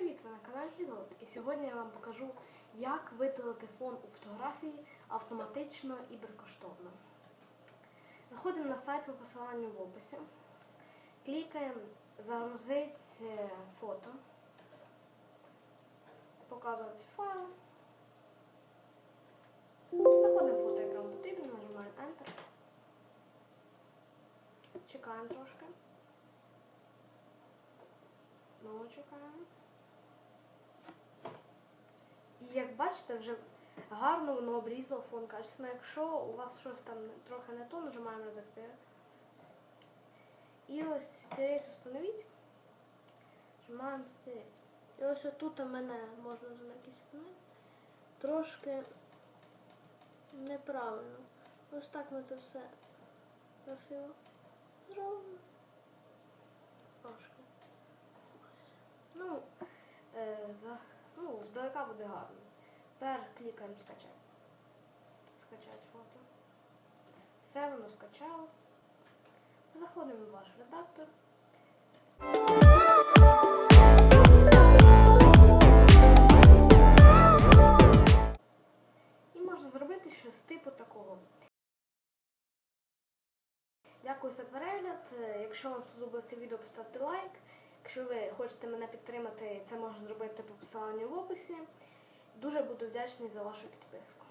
привіт! Ви на каналі Хідот. І сьогодні я вам покажу, як видалити фон у фотографії автоматично і безкоштовно. Заходимо на сайт по посиланню в описі, клікаємо Загрузити е, фото, показувати файл. Знаходимо фото, яке вам потрібно, нажимаємо Enter. Чекаємо трошки. Знову чекаємо. І як бачите, вже гарно воно обрізало фон качественно. Якщо у вас щось там трохи не то, нажимаємо редактир. І ось стереть установіть. Нажимаємо стереть. І ось тут у мене можна якийсь момент трошки неправильно. Ось так ми це все красиво зробимо. Трошки. Ну, е, за, ну, здалека буде гарно. Тепер клікаємо скачати. Скачати фото. Все воно скачалось. Заходимо в ваш редактор. І можна зробити щось типу такого. Дякую за перегляд. Якщо вам сподобалося відео, поставте лайк. Якщо ви хочете мене підтримати, це можна зробити по посиланню в описі. Дуже буду вдячний за вашу підписку.